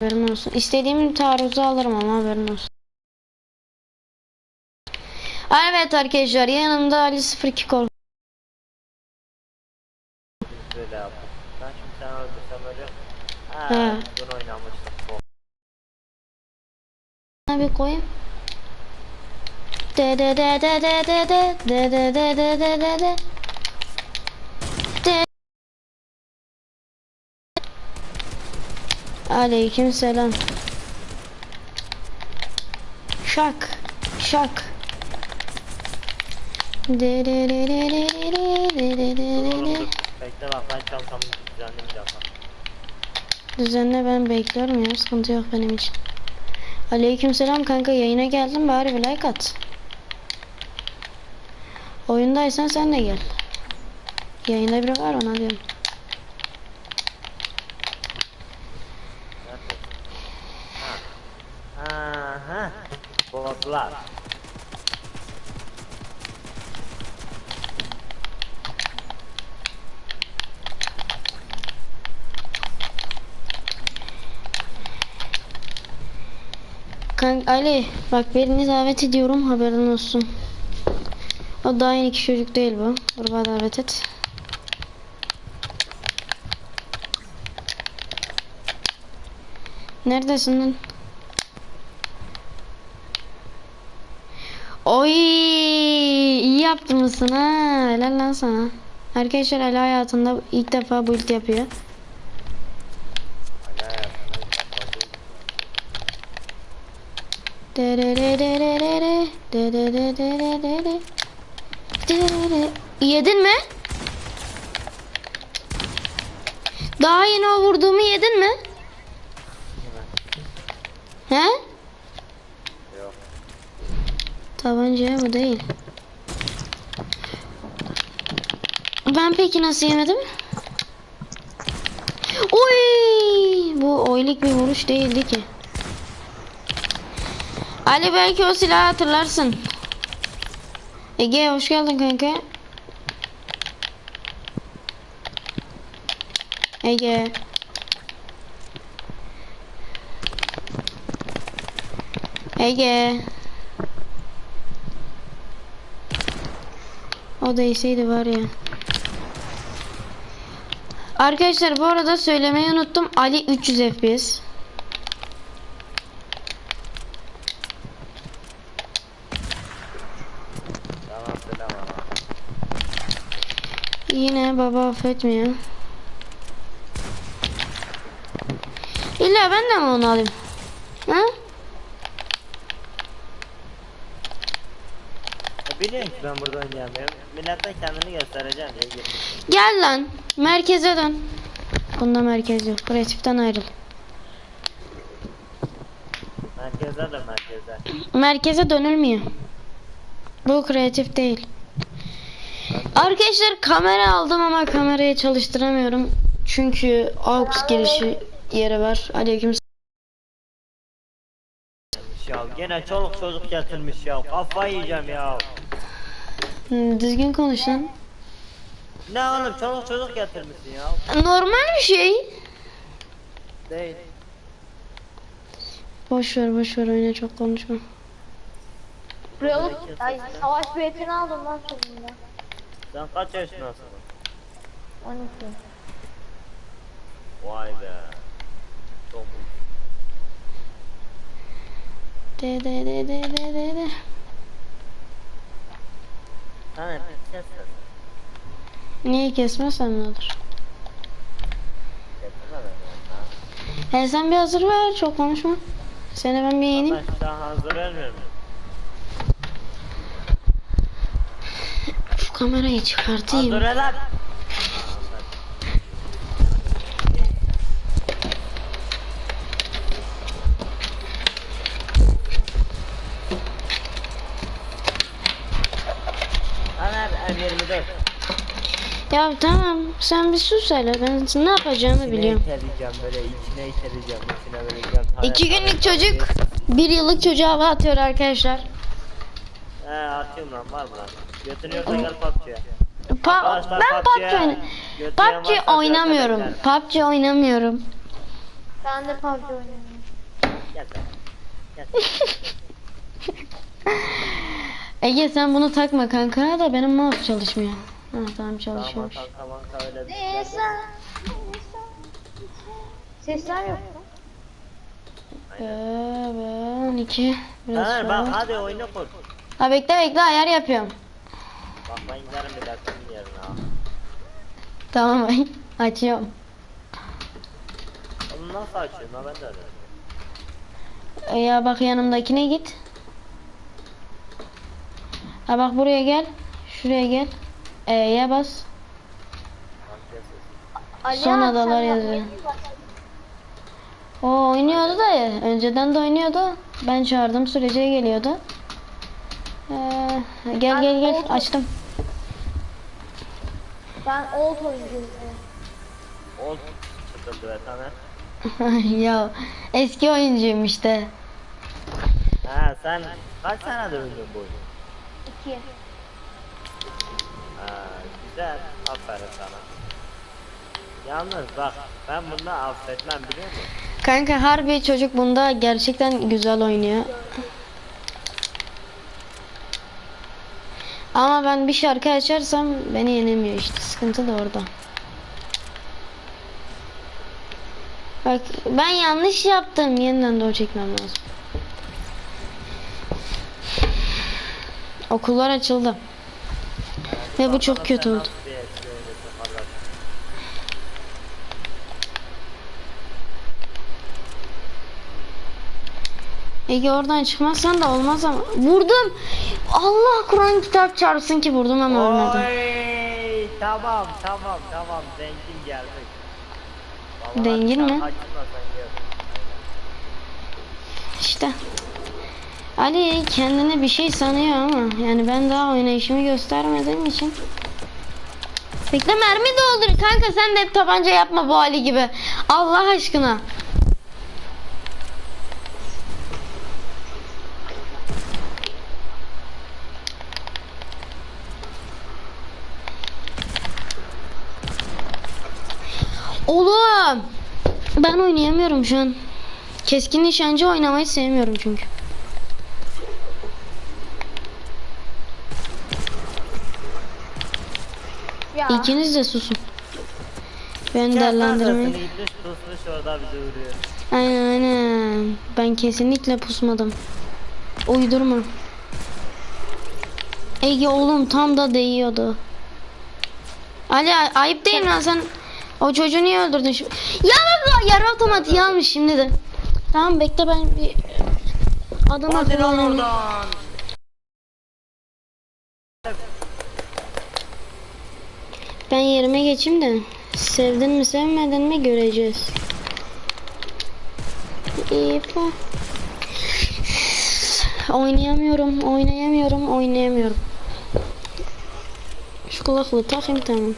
Haberin olsun. İstediğim taarruzu alırım ama haberin olsun. Evet arkadaşlar yanımda Ali 02 kol. Ben şimdi sen öldürsem öyle. Ha, bunu oynamıştık. Bu. Bir koyayım. De de de de de de de de de de de de de de Aleyküm selam. Şak. Şak. Bekle bak ben çantamı düzenlemeyeceğim. Düzenle ben bekliyorum ya sıkıntı yok benim için. Aleyküm selam kanka yayına geldim bari bir like at. Oyundaysan sen de gel. Yayında biri var ona diyorum. Botlar. Kanka Ali bak birini davet ediyorum haberin olsun. O daha yeni iki çocuk değil bu. Gruba davet et. Neredesin lan? Oy iyi yaptın ha? Helal lan sana. Arkadaşlar Ali hayatında ilk defa build yapıyor. Yedin mi? Daha yeni o vurduğumu yedin mi? He? Yok. Tabancaya bu değil. Ben peki nasıl yemedim? Oy! Bu oylik bir vuruş değildi ki. Ali belki o silahı hatırlarsın. Ege hoş geldin kanka. Ege. Ege. O değseydi var ya. Arkadaşlar bu arada söylemeyi unuttum. Ali 300 FPS. Tamam selam ama. Yine baba affetmiyor. İlla ben de mi onu alayım? Ha? Ya biliyorsun ki ben burada oynayamıyorum. Milletten kendini göstereceğim diye. Gel lan. Merkeze dön. Bunda merkez yok. Kreatiften ayrıl. Merkezde de merkezde. Merkeze dönülmüyor. Bu kreatif değil. Arkadaşlar kamera aldım ama kamerayı çalıştıramıyorum. Çünkü aux girişi yeri var. Aleyküm Ya gene çoluk çocuk getirmiş ya. Kafayı yiyeceğim ya. Hmm, Düzgün konuş lan. Ne oğlum çoluk çocuk getirmişsin ya. Normal bir şey. Değil. Boş ver boş ver oyna çok konuşma. Reoluk, ay savaş biletini aldım lan sonunda. Sen kaç yaşındasın? 12. Vay be. Çok. De de de de de de de. Hani kes ses. Niye kesmezsen ne olur? He sen bir hazır ver çok konuşma. Seni ben bir yeneyim. Ben an hazır vermiyorum. Şu kamerayı çıkartayım. Hazır lan. Taner M24. Ya tamam sen bir sus hele ben ne yapacağımı biliyorum. İçine iteleyeceğim böyle içine iteleyeceğim içine vereceğim. Taner, İki günlük çocuk diye. bir yıllık çocuğa hava atıyor arkadaşlar. He atıyorum lan var mı lan? Götünü yoksa gel PUBG'ye. Pa ben PUBG'ye. PUBG oyna- PUBG oynamıyorum. PUBG oynamıyorum. Ben de PUBG oynuyorum. Gel. Gel. Ege sen bunu takma kanka da benim mouse çalışmıyor. Ha tamam çalışıyormuş. tamam tamam öyle bir şey. Sesler yok. Ee, ben iki. Biraz Taner bak hadi oyunu kur. Ha bekle bekle ayar yapıyorum. Bak ben giderim bir dakika yerine ha. Tamam açıyorum. Onu nasıl açıyorsun ha ben de öyle. E ya bak yanımdakine git. Ha bak buraya gel. Şuraya gel. E'ye bas. Ali Son abi, adalar sen yazıyor. O oynuyordu da ya. Önceden de oynuyordu. Ben çağırdım sürece geliyordu. Ee, gel gel gel açtım. Ben old oyuncuyum. Ol çıktı be ya eski oyuncuyum işte. Ha sen kaç senedir oynuyorsun bu oyunu? İki. Güzel. Aferin sana. Yalnız bak ben bunu affetmem biliyor musun? Kanka harbi çocuk bunda gerçekten güzel oynuyor. Ama ben bir şarkı açarsam beni yenemiyor işte. Sıkıntı da orada. Bak ben yanlış yaptım. Yeniden doğru çekmem lazım. Okullar açıldı. Ve bu çok kötü oldu. Ege oradan çıkmazsan da olmaz ama. Vurdum. Allah Kur'an kitap çarpsın ki vurdum ama ölmedim. Tamam tamam tamam zengin gelmiş. Vallahi Zengin mi? gel. İşte. Ali kendine bir şey sanıyor ama yani ben daha oynayışımı göstermediğim için. Bekle mermi doldur kanka sen de hep tabanca yapma bu Ali gibi. Allah aşkına. Oğlum. Ben oynayamıyorum şu an. Keskin nişancı oynamayı sevmiyorum çünkü. İkiniz de susun. Ben değerlendirmeyi. Aynen aynen. Ben kesinlikle pusmadım. Uydurma. Ege oğlum tam da değiyordu. Ali ay- ayıp değil mi lan sen? O çocuğu niye öldürdün şimdi? Ya bak yarı otomatiği almış şimdi de. Tamam bekle ben bir adam Hadi akıllı lan oynayayım. oradan. Ben yerime geçeyim de sevdin mi sevmedin mi göreceğiz. İpa. Oynayamıyorum, oynayamıyorum, oynayamıyorum. Şu kulaklığı takayım tamam.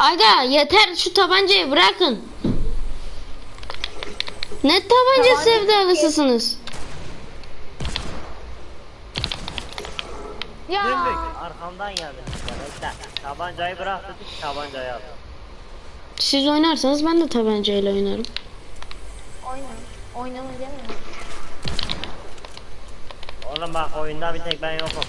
Aga yeter şu tabancayı bırakın. Ne tabanca Tabanca- sevdalısısınız? Ya. Dümbük arkamdan geldin işte bekle. Tabancayı bırak dedik tabancayı aldım. Siz oynarsanız ben de tabancayla oynarım. Oyna. Oynama demiyorum. Oğlum bak oyunda bir tek ben yokum.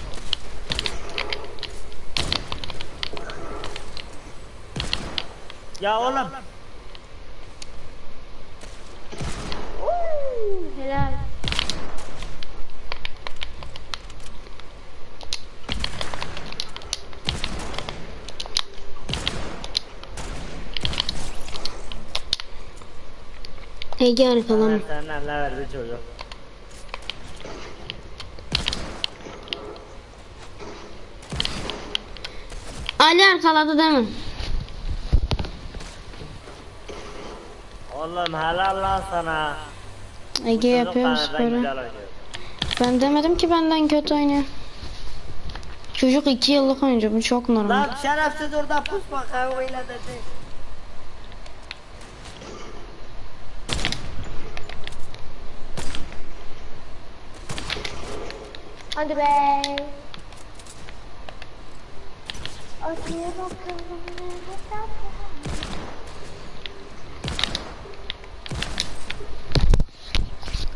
Ya oğlum. Helal. Ege arkadan. Senden ne verdi çocuk? Ali arkaladı değil mi? Oğlum helal lan sana. Ege yapıyor sporu. Ben demedim ki benden kötü oynuyor. Çocuk iki yıllık oyuncu bu çok normal. Lan şerefsiz orada pus bakayım öyle dedi. Hadi be. Acıya bakalım ne tatlı.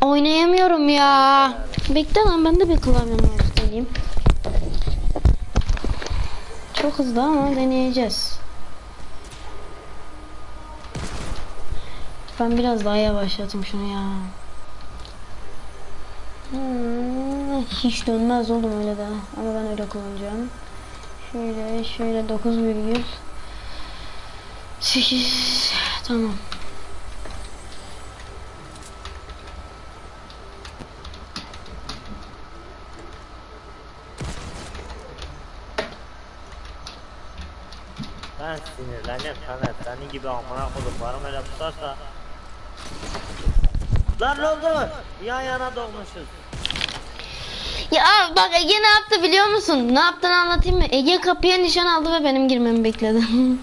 Oynayamıyorum ya. Bekle lan ben de bir klavyemi göstereyim. Çok hızlı ama deneyeceğiz. Ben biraz daha yavaşlatayım şunu ya. Hmm, hiç dönmez oğlum öyle de. Ama ben öyle kullanacağım. Şöyle şöyle 9 virgül 8 tamam. Ben sinirleniyorum sana. Senin gibi amına koduklarım öyle tutarsa. Lan ne oldu? Yan yana doğmuşuz. Ya bak Ege ne yaptı biliyor musun? Ne yaptığını anlatayım mı? Ege kapıya nişan aldı ve benim girmemi bekledi.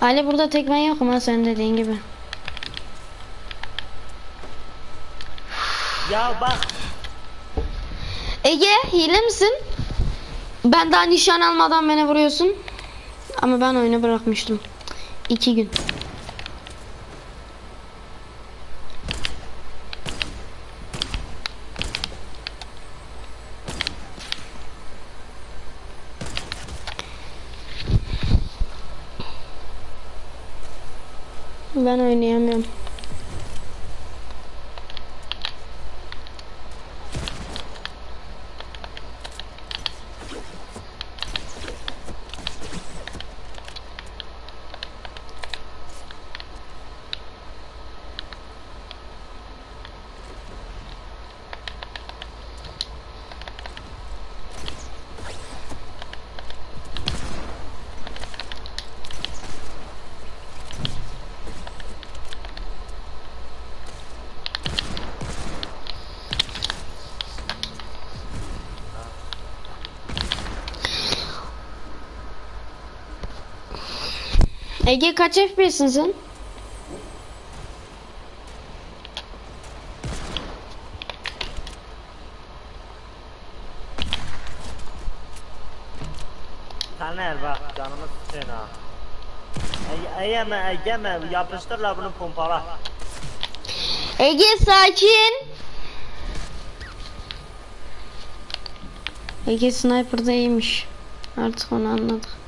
Ali burada tek ben yokum ha senin dediğin gibi. Ya bak Ege hile misin? Ben daha nişan almadan beni vuruyorsun. Ama ben oyunu bırakmıştım. İki gün. Ben oynayamıyorum. Ege kaç FPS'sin sen? Taner bak canımı sıkıyorsun ha. Eğeme egeme yapıştır la bunu pompala. Ege sakin. Ege sniper'da iyiymiş. Artık onu anladık.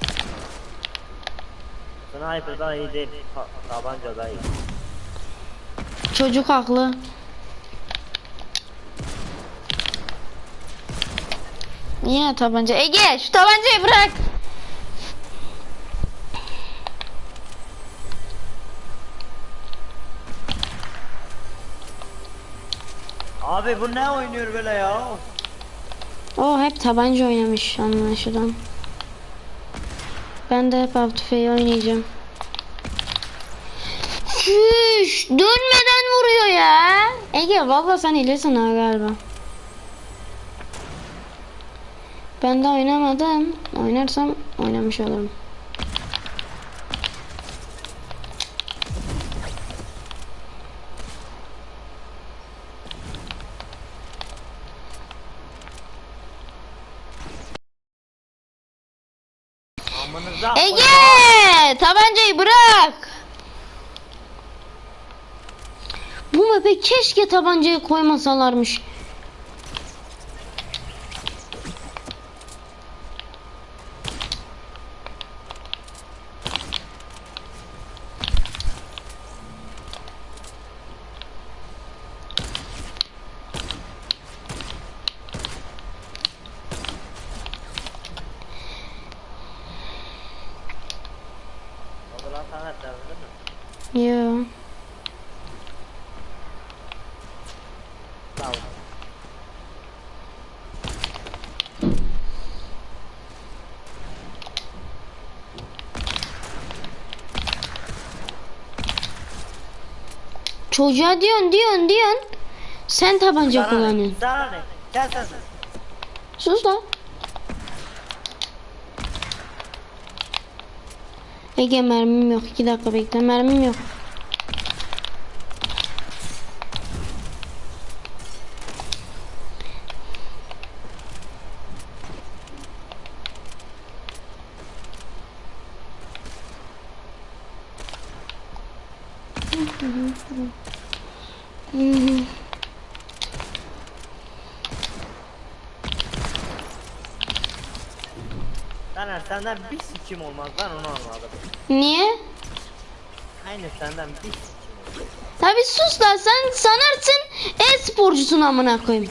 Sniper'da iyi değil. ta- Tabancada iyi. Çocuk haklı. Yine tabanca. Ege şu tabancayı bırak. Abi bu ne oynuyor böyle ya? O hep tabanca oynamış anlaşılan. Ben de hep av tüfeği oynayacağım. Şüş, dönmeden vuruyor ya. Ege valla sen hilesin ha galiba. Ben de oynamadım. Oynarsam oynamış olurum. Ege! Tabancayı bırak. Map'e keşke tabancayı koymasalarmış. Oldu lan Taner sen değil mi? Yo. Ol. Çocuğa diyorsun diyorsun diyorsun. Sen tabanca Sana ne? kullanıyorsun. Sana ne? Gel sen. Sus lan. Ege mermim yok. 2 dakika bekle. Mermim yok. Sana senden bir sikim olmaz ben onu anladım. Niye? Aynı senden bir sikim. Tabi sus lan sen sanarsın e-sporcusun amına koyayım.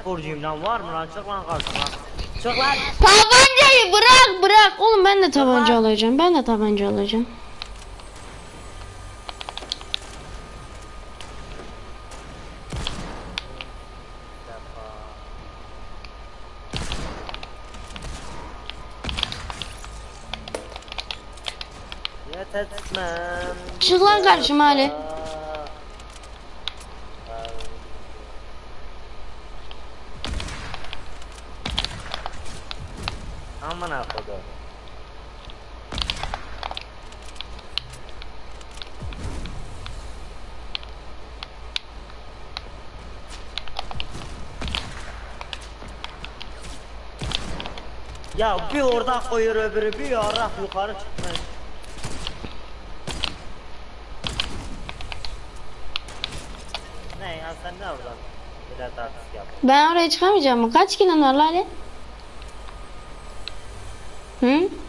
Sporcuyum lan var mı lan çık lan karşıma. Çık lan. Tabancayı bırak bırak. Oğlum ben de tabanca alacağım. Ben de tabanca alacağım. Yet etmem. Çık lan karşıma Ali. Aman akodo. Ya bir orada koyuyor öbürü bir yarrak yukarı çıkmıyor. Ne ya sen ne oradan? Biraz artist yap. Ben oraya çıkamayacağım mı? Kaç kilon var lan Ali?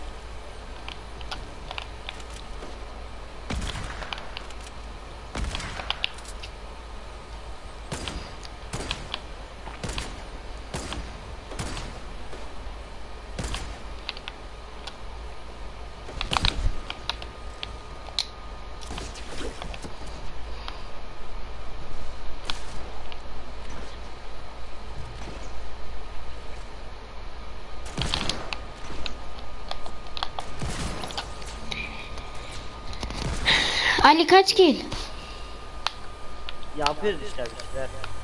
Ali kaç kil? Yapıyoruz işte bir.